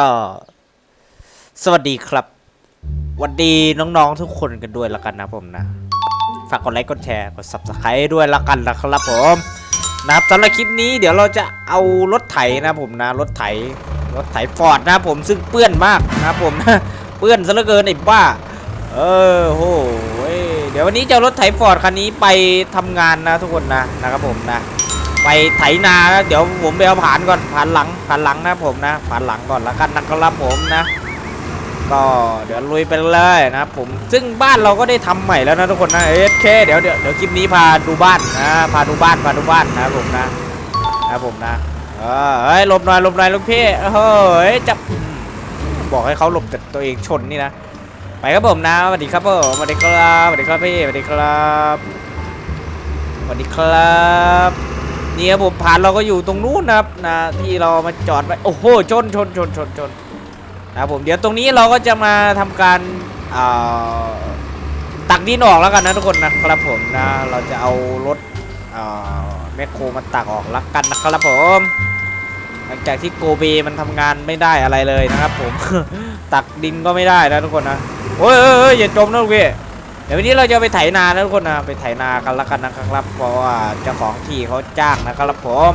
ก็สวัสดีครับวันดีน้องๆทุกคนกันด้วยละกันนะผมนะ ฝากกดไลค์กดแชร์กด subscribe ด้วยละกันนะครับผมนะครับสำหรับคลิปนี้เดี๋ยวเราจะเอารถไถนะผมนะรถไถรถไถฟอร์ดนะผมซึ่งเปื้อนมากนะผมนะเปื้อนซะเหลือเกินไอ้บ้า เออโหยเดี๋ยววันนี้จะรถไถฟอร์ดคันนี้ไปทำงานนะทุกคนนะนะครับผมนะ ไปไถนานะเดี๋ยวผมไปเอาผ่านก่อนผ่านหลังผ่านหลังนะผมนะผ่านหลังก่อนละกันนะครับผมนะ ก็เดี๋ยวลุยไปเลยนะผมซึ่งบ้านเราก็ได้ทำใหม่แล้วนะทุกคนนะเอสเคเดี๋ยวเดี๋ยวเดี๋ยวคลิปนี้พาดูบ้านนะพาดูบ้านพาดูบ้านนะผมนะนะผมนะเออเฮ้ยหลบหน่อยหลบหน่อยลูกพี่เฮ้ยจับอืมบอกให้เขาหลบแต่ตัวเองชนนี่นะไปครับผมนะสวัสดีครับผมสวัสดีครับสวัสดีครับพี่สวัสดีครับสวัสดีครับ เนี่ยผมผ่านเราก็อยู่ตรงนู้นนะครับนะที่เรามาจอดไว้โอ้โหชนชนชนชนชนนะผมเดี๋ยวตรงนี้เราก็จะมาทำการเอ่อตักดินออกแล้วกันนะทุกคนนะครับผมนะเราจะเอารถเอ่อแมคโครมาตักออกแล้วกันนะครับผมหลังจากที่โกเบมันทำงานไม่ได้อะไรเลยนะครับผมตักดินก็ไม่ได้นะทุกคนนะโอ้ยเอ้ยเอ้ยอย่าจมนะลูกพี่ ดี๋ยววันนี้เราจะไปไถนานะทุกคนนะไปไถนากันแล้วกันนะครับ เพราะว่าเจ้าของที่เขาจ้างนะครับผม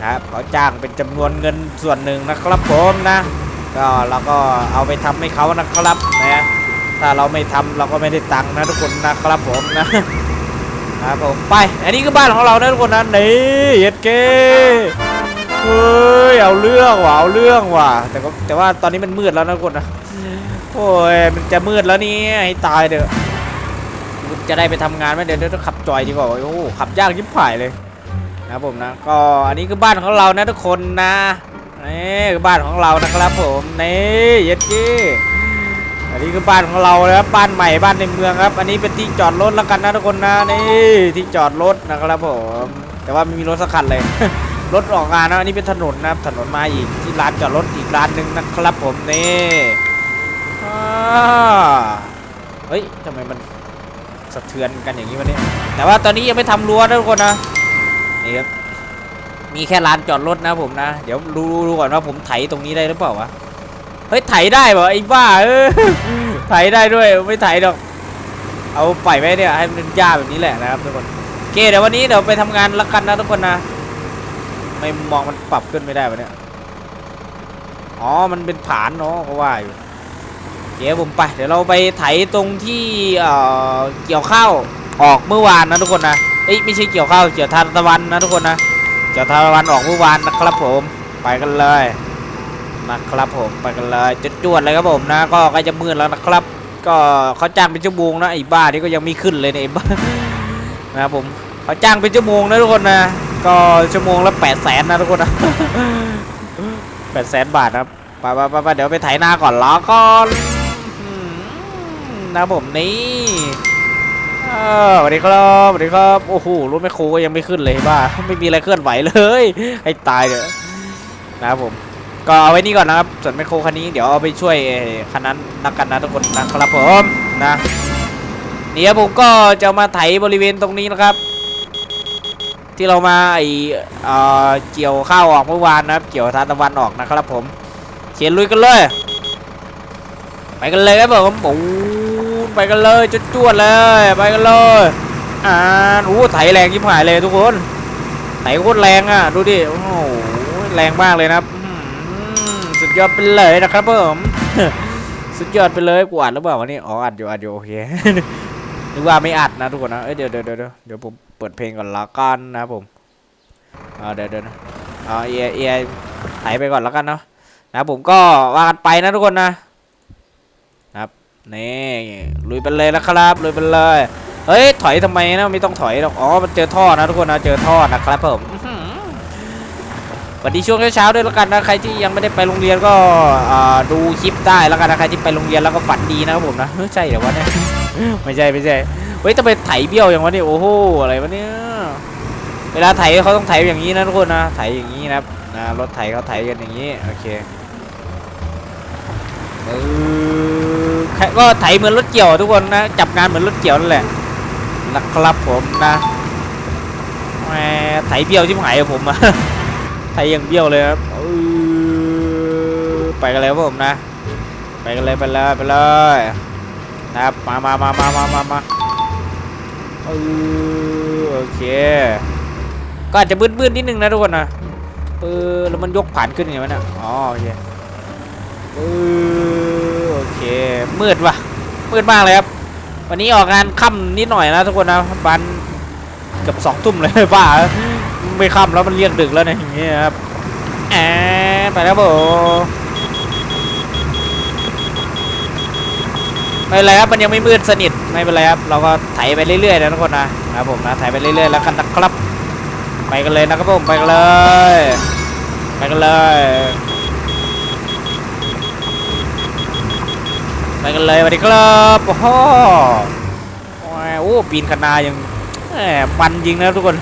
นะครับเขาจ้างเป็นจำนวนเงินส่วนหนึ่งนะครับผมนะ ก็เราก็เอาไปทำให้เขานะครับนะถ้าเราไม่ทำเราก็ไม่ได้ตังค์นะทุกคนนะครับผมนะนะครับผมไป อันนี้คือบ้านของเรานะทุกคนนะนี่เย็ดเก้เฮ้ยเอาเรื่องว่ะเอาเรื่องว่ะแต่ก็แต่ว่าตอนนี้มันมืดแล้วนะทุกคนนะโอ้ยมันจะมืดแล้วนี่ให้ตายเด้อ จะได้ไปทำงานไหมเดี๋ยวเดี๋ยวต้องขับจอยดีกว่าโอ้ขับยากยิบผ่ายเลยนะผมนะก็อันนี้คือบ้านของเรานะทุกคนนะนี่คือบ้านของเรานะครับผมนี่เย็ดกี้อันนี้คือบ้านของเรานะครับบ้านใหม่บ้านในเมืองครับ อันนี้เป็นที่จอดรถแล้วกันนะทุกคนนะนี่ที่จอดรถนะครับผมแต่ว่าไม่มีรถสักคันเลยรถออกงานนะอันนี้เป็นถนนนะถนนมาอีกที่ร้านจอดรถอีกร้านหนึ่งนะครับผมนี่อ่าเฮ้ยทำไมมัน สะเทือนกันอย่างนี้วะเนี่ยแต่ว่าตอนนี้ยังไม่ทำรั้วนะทุกคนนะนี่ครับมีแค่ลานจอดรถนะผมนะ เดี๋ยวดูดูก่อนว่าผมไถตรงนี้ได้หรือเปล่าวะเฮ้ยไถได้เปล่าไอ้บ้าเออไถได้ด้วยไม่ไถดอก เอาปล่อยไว้เนี่ยให้มันเป็นหญ้าแบบนี้แหละนะครับทุกคนโอเคเดี๋ยววันนี้เดี๋ยวไปทำงานละกันนะทุกคนนะไม่มองมันปรับขึ้นไม่ได้วะเนี่ยอ๋อมันเป็นฐานเนาะก็ว่าอยู่ เดี๋ยวผมไป เดี๋ยวเราไปไถตรงที่เอ่อเกี่ยวข้าวออกเมื่อวานนะทุกคนนะเอ้ยไม่ใช่เกี่ยวข้าวเกี่ยวทานตะวันนะทุกคนนะเจ้าทารวันออกเมื่อวานนะครับผมไปกันเลยนะครับผมไปกันเลยจะจวดเลยครับผมนะ ก็ใกล้จะมืดแล้วนะครับ ก็เขาจ้างเป็นชั่วโมงนะไอ้บ้านี่ก็ยังไม่ขึ้นเลยเนี่ยไอ้บ้านะครับผมเขาจ้างเป็นชั่วโมงนะทุกคนนะก็ชั่วโมงละแปดแสนนะทุกคนนะแปดแสนบาทครับไปไปไปไปเดี๋ยวไปไถนาก่อนล้อก่อน นะผมนี่สวัสดีครับสวัสดีครับ โอ้โหรถแมคโครก็ยังไม่ขึ้นเลยบ้าไม่มีอะไรเคลื่อนไหวเลยให้ตายเลยนะครับผม ก็เอาไว้นี่ก่อนนะครับ ส่วนแมคโครคันนี้เดี๋ยวเอาไปช่วยคันนั้นนักกันนะทุกคนนะครับผมนะเดี๋ยวผมก็จะมาไถบริเวณตรงนี้นะครับ ที่เรามาไอเอ่อเกี่ยวข้าวออกเมื่อวานนะครับ เกี่ยวทานตะวันออกนะครับผมเขียนลุยกันเลย ไปกันเลยครับผมปู นไปกันเลยจุดจวดๆเลยไปกันเลยอ่าโอ้ไถแรงยิ่งหายเลยทุกคนไถโคตรแรงอะดูดิโอ้โหแรงมากเลยนะสุดยอดไปเลยนะครับผมสุดยอดไปเลยกูอัดหรือเปล่าวะนี่อ๋ออัดอยู่อัดอยู่โอเคนึกว่าไม่อัดนะทุกคนนะเอ้ยเดี๋ยวเดี๋ยวเดี๋ยวเดี๋ยวผมเปิดเพลงก่อนละกันนะผมอ่าเดี๋ยวเดี๋ยวนะเอาเอเอไถไปก่อนล้วกันเนาะนะผมก็ว่ากันไปนะทุกคนนะ นี่ลุยไปเลยนะครับลุยไปเลยเฮ้ยถอยทำไมนะไม่ต้องถอยหรอกอ๋อมันเจอท่อนะทุกคนนะเจอท่อนะครับผมสวัสดีช่วงเช้าๆด้วยแล้วกันนะใครที่ยังไม่ได้ไปโรงเรียนก็ดูคลิปได้แล้วกันนะใครที่ไปโรงเรียนแล้วก็ฝันดีนะครับผมนะเฮ้ยใช่เหรอวะเนี่ยไม่ใช่ไม่ใช่เฮ้ยทำไมไถเบี้ยวอย่างวะเนี่ยโอ้โหอะไรวะเนี่ยเวลาไถเขาต้องไถอย่างนี้นะทุกคนนะไถอย่างนี้นะครับนะรถไถเขาไถกันอย่างนี้โอเคเออ ก็ไถเหมือนรถเกี่ยวทุกคนนะจับงานเหมือนรถเกี่ยวนั่นแหละนะครับผมนะแหมไถเบี้ยวที่หายผมอะไถอย่างเบี้ยวเลยครับไปกันเลยครับผมนะ ไปกันเลยไปเลยไปเลยนะครับมามามามามามามาเออโอเคก็อาจจะบื้นๆนิดนึงนะทุกคนนะเออแล้วมันยกผ่านขึ้นยังไงวะเนี่ยอ๋อโอเคเออ เค มืดว่ะ มืดมากเลยครับ วันนี้ออกงานค่ำนิดหน่อยนะทุกคนนะบันเกือบสองทุ่มเลยบ้าไม่ค่ำแล้วมันเรียกดึกแล้วเนี่ยอย่างเงี้ยครับแอบไปแล้วโบไม่เป็นไรครับมันยังไม่มืดสนิทไม่เป็นไรครับเราก็ไถไปเรื่อยๆนะทุกคนนะครับผมนะไถไปเรื่อยๆแล้วกันนะครับ ไปกันเลยนะครับผมไปกันเลย ไปกันเลย ไป กันเลยสวัสดีครับโอ้โหโอ้ปีนคนายังแหมมันจริงนะทุกคน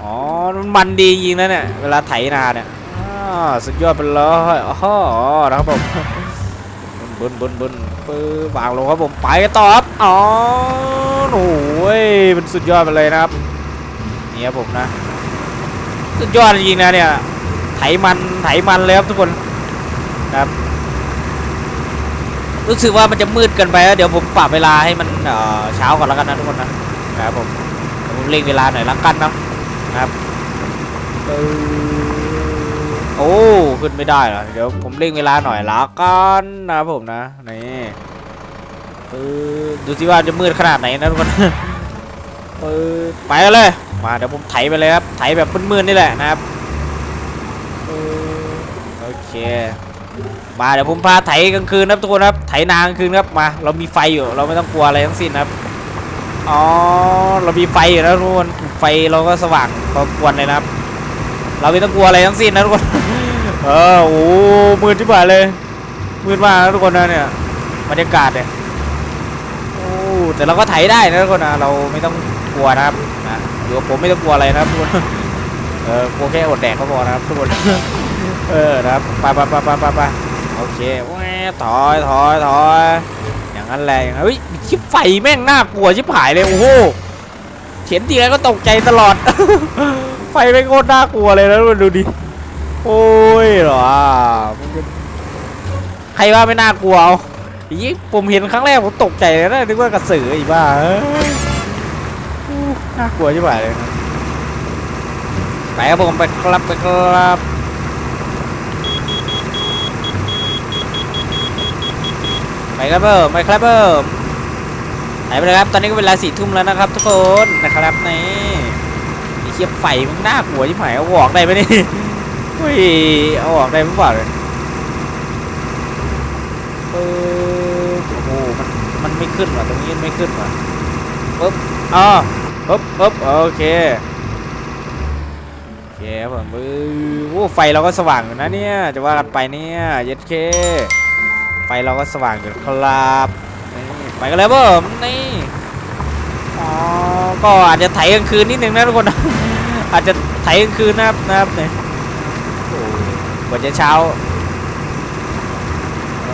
อ๋อมันมันดีจริงนะเนี่ย เวลาไถนาเนี่ยอ้าวสุดยอดไปเลยโอ้โหนะครับผมบุนบุนบุนปื้อวางลงครับผม ไปต่อครับ อ๋อโอ้ยมันสุดยอดไปเลยนะครับ นี่ครับผมนะ สุดยอดจริงนะเนี่ย ไถมัน ไถมันเลยครับทุกคน ครับ รู้สึกว่ามันจะมืดเกินไปแล้วเดี๋ยวผมปรับเวลาให้มันเช้าก่อนแล้วกันนะทุกคนนะนะครับผมเดี๋ยวผมเร่งเวลาหน่อยละกันเนาะครับเออโอ้ขึ้นไม่ได้เหรอเดี๋ยวผมเร่งเวลาหน่อยละกันนะครับผมนะนี่เออดูสิว่าจะมืดขนาดไหนนะทุกคนเออไปเลยมาเดี๋ยวผมไถไปเลยครับไถแบบมืดๆนี่แหละนะครับโอเค มาเดี๋ยวผมพาไถกลางคืนนะครับทุกคนครับไถนากลางคืนครับมาเรามีไฟอยู่เราไม่ต้องกลัวอะไรทั้งสิ้นครับอ๋อเรามีไฟอยู่นะทุกคนไฟเราก็สว่างพอควรเลยนะครับ เราไม่ต้องกลัวอะไรทั้งสิ้นนะทุกคนเออโอ้มืดที่บ่าเลยมืดมากนะทุกคนนะเนี่ยบรรยากาศเนี่ยโอ้แต่เราก็ไถได้นะทุกคนนะเราไม่ต้องกลัวนะครับนะอยู่กับผมไม่ต้องกลัวอะไรนะครับทุกคนเออกลัวแค่อดแดกก็พอนะครับทุกคนเออนะครับไปไปไปไปไป โอเคแหวถอยถอยถอยอย่างนั้นแหละย่างนั้นเฮ้ยชิบไฟแม่งน่ากลัวชิบหายเลยโอ้โหเห็นทีไรก็ตกใจตลอด ไฟแม่งโคตรน่ากลัวเลยนะดูดิโอ้ยหรอใครว่าไม่น่ากลัวเอายี่ผมเห็นครั้งแรกผมตกใจเลยนะนึกว่ากระสืออีบ้าน่ากลัวชิบหายเลยไปครับผมไปครับไปครับ ไป ครับเพิ่มไปครับเพิ่มไหนไปเลยครับ ตอนนี้ก็เวลาสี่ทุ่มแล้วนะครับ ทุกคนนะครับนี่เชี่ยไฟมันน่ากลัวที่หายเอาออกได้ไหมนี่อุ้ยเอาออกได้หรือเปล่าเลยเออโอ้โหมันมันไม่ขึ้นว่ะตรงนี้ไม่ขึ้นว่ะปึ๊บอ๋อปึ๊บปึ๊บโอเคโอเคครับผมเออโอ้ไฟเราก็สว่างอยู่นะเนี่ยจะว่ากันไปเนี่ยเย็ดเค ไฟเราก็สว่างอยู่ครับนี่ไปกันเลยเบิ่มนี่อ๋อก็อาจจะไถกลางคืนนิดนึงนะทุกคนอาจจะไถกลางคืนนะครับนะครับเนี่ยกว่าจะเช้าเอ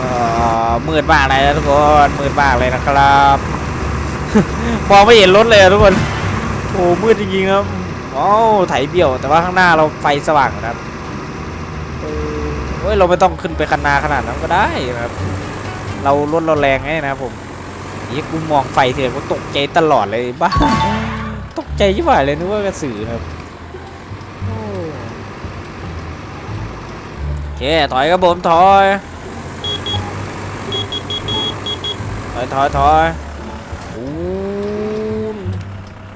อมืดมากเลยนะทุกคนมืดมากเลยนะครับมองไม่เห็นรถเลยอะทุกคนโอ้มืดจริงๆครับอ๋อไถเบี้ยวแต่ว่าข้างหน้าเราไฟสว่างนะครับ เฮ้ยเราไม่ต้องขึ้นไปคันนาขนาดนั้นก็ได้นะครับ เราลดเราแรงไงนะครับผมนี่กูมองไฟเถอะกูตกใจตลอดเลยบ้าตกใจยิ่งกว่าเลยนึกว่ากระสือครับโอ้โอเคถอยครับผมถอยถอยถอยถอยอู้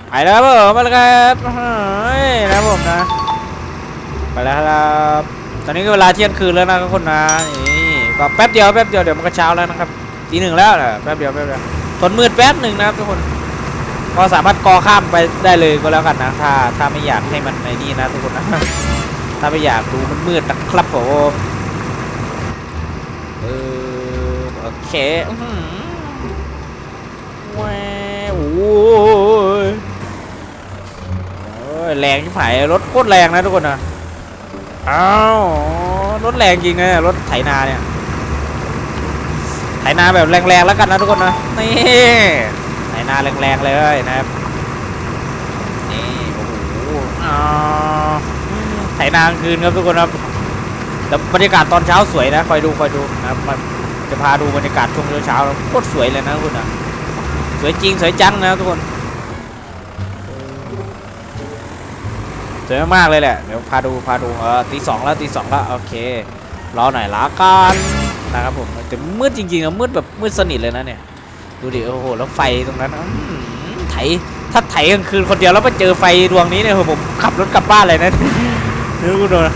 ไปแล้วครับผมไปแล้วครับเฮ้ยนะผมนะไปแล้วครับ ตอนนี้ก็เวลาเที่ยงคืนแล้วนะครับคนนะนี่ก็แป๊บเดียวแป๊บเดียวเดี๋ยวมันก็เช้าแล้วนะครับทีหนึ่งแล้วนะแป๊บเดียวแป๊บเดียวทนมืดแป๊บหนึ่งนะครับทุกคนก็สามารถกอข้ามไปได้เลยก็แล้วกันนะถ้าถ้าไม่อยากให้มันในนี่นะทุกคนนะถ้าไม่อยากดูมันมืดนะครับผมเออโอเคอื้อหือแหวโอ้ยโอ้ยแรงที่ผายรถโคตรแรงนะทุกคนนะ อ้าวรถแรงจริงเนะรถไถนาเนี่ย ไถนาแบบแรงๆแล้วกันนะทุกคนนะ นี่ไถนาแรงๆเลยนะครับ นี่โอ้โหอ่าไถนากลางคืนครับทุกคนครับแล้วบรรยากาศตอนเช้าสวยนะ คอยดูคอยดูนะครับจะพาดูบรรยากาศช่วงเช้าๆโคตรสวยเลยนะทุกคนนะสวยจริงสวยจังนะทุกคน สวยมากๆเลยแหละ เดี๋ยวพาดูพาดูเออตีสองแล้วตีสองแล้วโอเครอหน่อยละกันนะครับผมแต่มืดจริงๆนะมืดแบบมืดสนิทเลยนะเนี่ย ดูดิโอ้โหแล้วไฟตรงนั้นไถถ้าไถกลางคืนคนเดียวแล้วไปเจอไฟดวงนี้เนี่ยโอ้ผมขับรถกลับบ้านเลยนะดูคุณดูนะ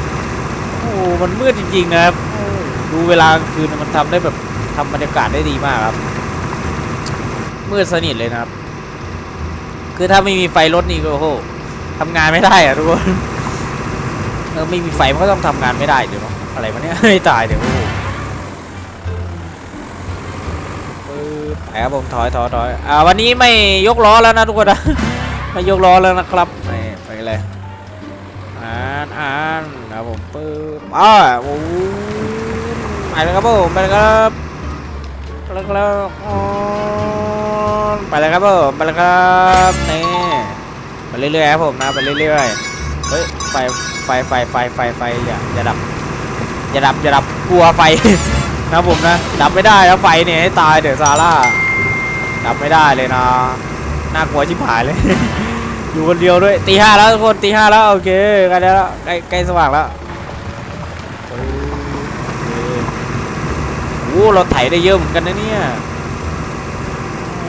โอ้โหมันมืดจริงๆนะครับดูเวลากลางคืนมันทำได้แบบทำบรรยากาศได้ดีมากครับมืดสนิทเลยนะครับ คือถ้าไม่มีไฟรถนี่ก็โอ้โห ทำงานไม่ได้อะทุกคนเออไม่มีไฟมันก็ต้องทำงานไม่ได้เดี๋ยวเนาะอะไรวะเนี่ยไม่ตายเดี๋ยวโอ้โหปึ๊บไปครับผมถอยถอยถอยอ่าวันนี้ไม่ยกล้อแล้วนะทุกคนนะไม่ยกล้อแล้วนะครับไปไปเลยอ่านอ่านนะครับผมปึ๊บอ้าวโอ้ไปเลยครับผมไปเลยครับไปเลยครับไปเลยครับผมไปเลยครับนี่ เรื่อยๆครับผมนะไปเรื่อยๆเฮ้ยไฟไฟไฟไฟไฟไฟอย่าอย่าดับอย่าดับอย่าดับกลัวไฟนะผมนะดับไม่ได้แล้วไฟเนี่ยให้ตายเดี๋ยวซาร่าดับไม่ได้เลยนะน่ากลัวชิบหายเลย อยู่คนเดียวด้วยตีห้าแล้วทุกคนตีห้าแล้วโอเคใกล้แล้วใกล้ใกล้สว่างแล้วโอเคโอ้เราไถได้เยอะเหมือนกันนะเนี่ยโอ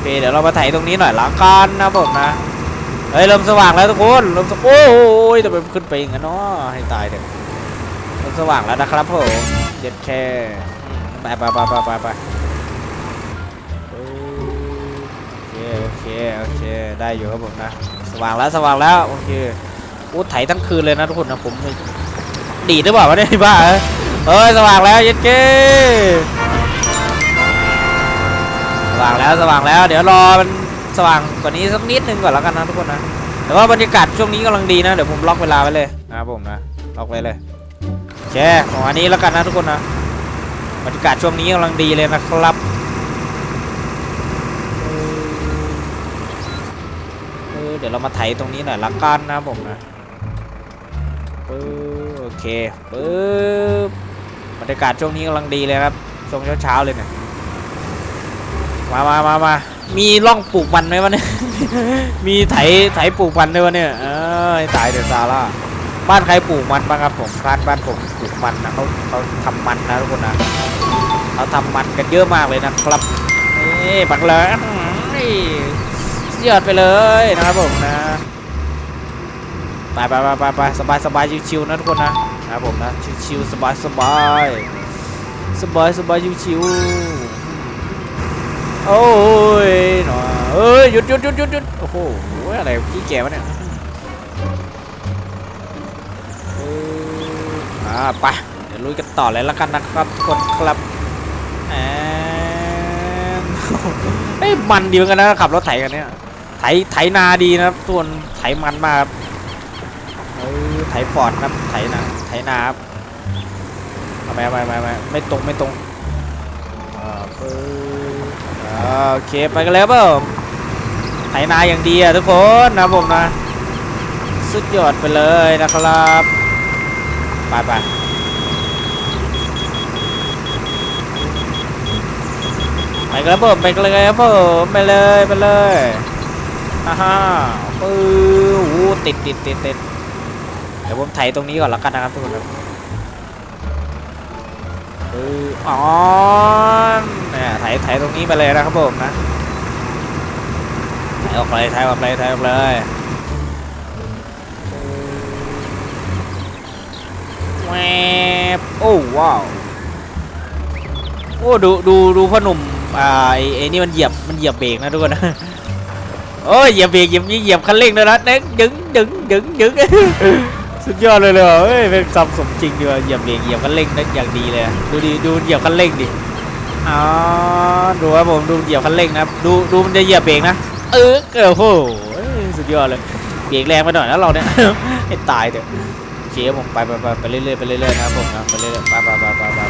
เคเดี๋ยวเรามาไถตรงนี้หน่อยหละกันนะผมนะเฮ้ยเริ่มสว่างแล้วทุกคนเริ่มสโอ้ยแต่ไปขึ้นไปอย่างนั้นเนาะให้ตายเถอะเริ่มสว่างแล้วนะครับผมเด็ดแค่ไปไปไปไปไปไปโอเคโอเคโอเคได้อยู่ครับผมนะสว่างแล้วสว่างแล้วโอเคโอ้ไถทั้งคืนเลยนะทุกคนนะผมดีดหรือเปล่าวะเนี่ยบ้าเอ้ยเอ้ยสว่างแล้วเย็ดเก้ ว่างแล้วสว่างแล้วเดี๋ยวรอมันสว่างกว่านี้สักนิดนึงก่อนแล้วกันนะทุกคนนะแต่ว่าบรรยากาศช่วงนี้กำลังดีนะเดี๋ยวผมล็อกเวลาไว้เลยนะผมนะล็อกไว้เลยโอเคประมาณนี้แล้วกันนะทุกคนนะบรรยากาศช่วงนี้กำลังดีเลยนะครับเออเดี๋ยวเรามาไถตรงนี้หน่อยละกันนะผมนะปึ๊บโอเคปึ๊บบรรยากาศช่วงนี้กำลังดีเลยครับช่วงเช้าๆเลยเนี่ย มามามามามีร่องปลูกมันไหมวะเนี่ย มีไถไถปลูกมันด้วยวะเนี่ย เออตายเดี๋ยวซาร่าบ้านใครปลูกมันบ้างครับผมบ้านบ้านผมปลูกมันนะเขาเขาทำมันนะทุกคนนะเขาทำมันกันเยอะมากเลยนะครับนี่บังเลยนี่สุดยอดไปเลยนะครับผมนะไปไปไปไปไปสบายสบายชิวๆนะทุกคนนะนะครับผมนะชิวๆสบายสบายสบายสบายชิวๆ โอ้ยหนอเอ้ยหยุดหยุดหยุดหยุดหยุดโอ้โหอะไรพี่แกวะเนี่ยเอออ่าไปเดี๋ยวลุยกันต่อเลยละกันนะครับทุกคนครับแอนเอ้ยมันดีเหมือนกันนะขับรถไถกันเนี่ยไถไถนาดีนะครับตัวนไถมันมากครับเออไถฟอร์ดครับไถนาไถนาครับเอาไมไม่ไม่ไม่ไม่ตรงไม่ตรงอ่าปึ๊บอ่า โอเคไปกันแล้วเปล่าไถนาอย่างดีอะทุกคนนะผมนะ สุดยอดไปเลยนะครับไปไปไปกันแล้วเปล่าไปกันเลยครับผมไปเลยไปเลยฮ่าฮ่าปื้อติดติดติดติดเดี๋ยวผมไถตรงนี้ก่อนแล้วกันนะครับทุกคนครับ ออ๋อเนี่ยไถไถตรงนี้ไปเลยนะครับผมนะไถออกเลยไถออกเลยไถออกเลยแวบโอ้ว้าวโอ้ดูดูดูพ่อหนุ่มอ่าไอ้ไอ้นี่มันเหยียบมันเหยียบเบรกนะทุกคนนะโอ้ยเหยียบเบรกเหยียบเหยียบคันเร่งด้วยนะเด้งดึงดึงดึงดึง สุดยอดเลยเลยเฮ้ยเป็นซ้ำสมจริงดีว่ะเหยียบเบรกเหยียบคันเร่งได้อย่างดีเลย ดูดิดูเหยียบคันเร่งดิอ๋อดูครับผมดูเหยียบคันเร่งนะครับดูดูมันจะเหยียบเบรกนะเออโอ้โหสุดยอดเลยเบรกแรงไปหน่อยนะเราเนี่ยให้ตายเถอะเคครับผมไปไปไปไปเรื่อยๆไปเรื่อยๆนะครับผมนะไปเรื่อยๆไปไปไปไปไป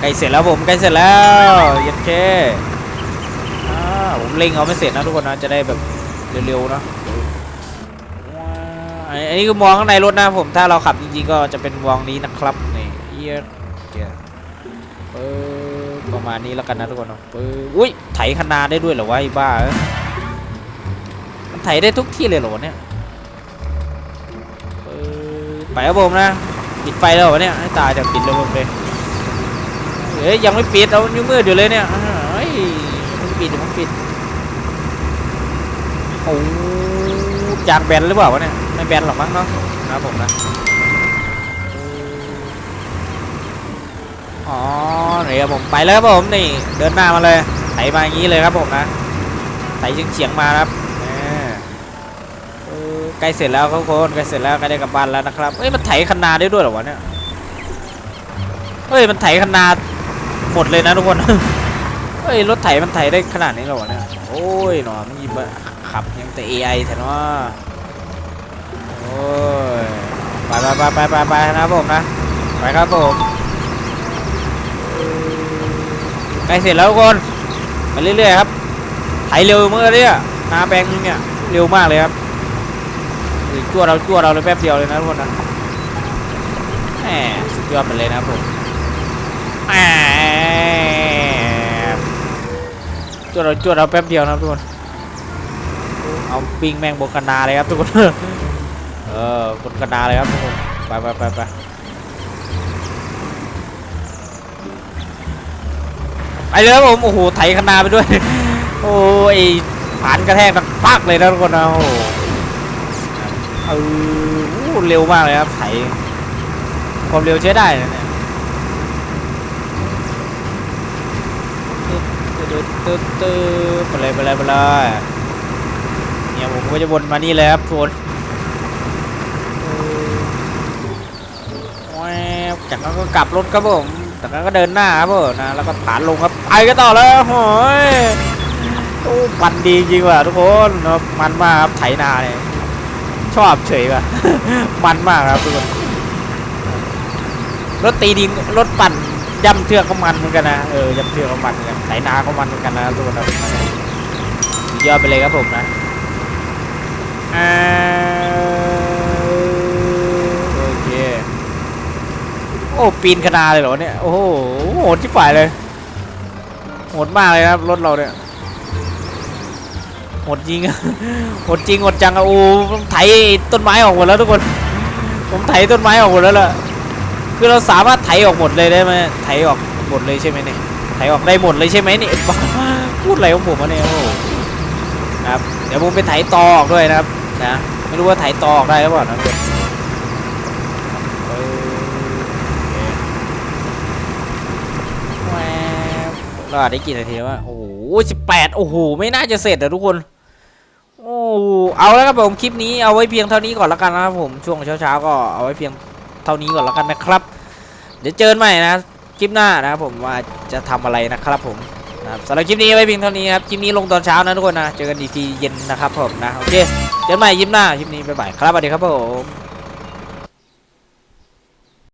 ใกล้เสร็จแล้วผมใกล้เสร็จแล้วยันเคอ่าผมเล็งเอาไม่เสร็จนะทุกคนนะจะได้แบบเร็วๆนะ อันนี้คือมองข้างในรถนะผม ถ้าเราขับจริงๆก็จะเป็นมองนี้นะครับนี่เอียดเอียเออประมาณนี้แล้วกันนะทุกคนเนาะเอออุ้ยไถคนาได้ด้วยเหรอวะไอ้บ้ามันไถได้ทุกที่เลยเหรอเนี่ยไปครับผมนะปิดไฟแล้วเหรอเนี่ยให้ตายเดี๋ยวปิดเลยผมเลยเฮ้ยยังไม่ปิดเอานิ้วมืออยู่เลยเนี่ยเฮ้ยมันปิดมันปิดโอ้ยางแบนหรือเปล่าวะเนี่ย ไม่แบนหรอกมั้งเนาะนะครับผมนะอ๋อนี่ครับผมไปแล้วครับผมนี่เดินหน้ามาเลยไถมาอย่างนี้เลยครับผมนะไถเฉียงมาครับใกล้เสร็จแล้วครับทุกคนใกล้เสร็จแล้วใกล้ได้กลับบ้านแล้วนะครับเอ้ยมันไถคันนาได้ด้วยเหรอวะเนี่ยเฮ้ยมันไถคันนาหมดเลยนะทุกคนเฮ้ยรถไถมันไถได้ขนาดนี้เหรอวะเนี่ยโอ้ยหนอมันยิบขับยังแต่ AI แต่เนาะโอ้ ยไปไปไปไปไปไปนะครับผมนะ ไปครับผมใกล้เสร็จแล้วทุกคนไปเรื่อยๆครับไถเร็วเมื่อเนี่ยนาแบงค์เนี่ยเร็วมากเลยครับจั่วเราจั่วเราเลยแป๊บเดียวเลยนะทุกคนนะแหมสุดยอดไปเลยนะผมแหมจวเราจวเราแป๊บเดียวนะทุกคนเอาปิงแมงบนคนาเลยครับทุกคน ออบนคนาเลยครับทุกคนไปไปไปไปไปเลยครับผมโอ้โหไถคนาไปด้วย โอ้ยผ่านกระแทกดังปักเลยนะทุกคนนะโอ้เออเร็วมากเลยครับไถความเร็วใช้ได้นะเนี่ยตึ๊ดตึ๊ดตึ๊ดไปเลยไปเลยไปเลยเนี่ยผมก็จะวนมานี่เลยครับทุกคน จากนั้นก็กลับรถครับผมจากนั้นก็เดินหน้าครับผมนะแล้วก็ผ่านลงครับไปกันต่อแล้วโอ้ยโอ้มันดีจริงว่ะทุกคนเนอะมันมากครับไถนาเนี่ยชอบเฉยว่ะมันมากครับทุกคนรถตีดินรถปั่นย่ำเทือกก็มันเหมือนกันนะเออย่ำเทือกก็มันเหมือนกันไถนาก็มันเหมือนกันนะทุกคนนะยอดไปเลยครับผมนะอ่าโอเค โอ้ปีนคนาเลยเหรอเนี่ยโอ้โหโหดที่ฝ่ายเลยโหดมากเลยครับรถเราเนี่ยโหดจริงโหดจริงโหดจังอะโอ้ผมไถต้นไม้ออกหมดแล้วทุกคน ผมไถต้นไม้ออกหมดแล้วล่ะคือเราสามารถไถออกหมดเลยได้ไหมไถออกหมดเลยใช่ไหมเนี่ยไถออกได้หมดเลยใช่ไหมเนี่ยบ้าพูดอะไรของผมวะเนี่ยโอ้โหครับเดี๋ยวผมไปไถตอออกด้วยนะครับนะไม่รู้ว่าไถตอออกได้หรือเปล่านะทุกคนเออโอเคแว๊ บเราอาจได้กี่นาทีวะโอ้โหสิบแปดโอ้โห ไม่น่าจะเสร็จอะทุกคน โอ้เอาแล้วครับผมคลิปนี้เอาไว้เพียงเท่านี้ก่อนแล้วกันนะครับผมช่วงเช้าๆก็เอาไว้เพียงเท่านี้ก่อนแล้วกันนะครับ เดี๋ยวเจอกันใหม่นะคลิปหน้านะครับผมว่าจะทำอะไรนะครับผมนะครับสำหรับคลิปนี้ไว้เพียงเท่านี้ครับคลิปนี้ลงตอนเช้านะทุกคนนะเจอกันอีกทีเย็นนะครับผมนะโอเคเจอกันใหม่คลิปหน้าคลิปนี้บ๊ายบายครับสวัสดีครับผม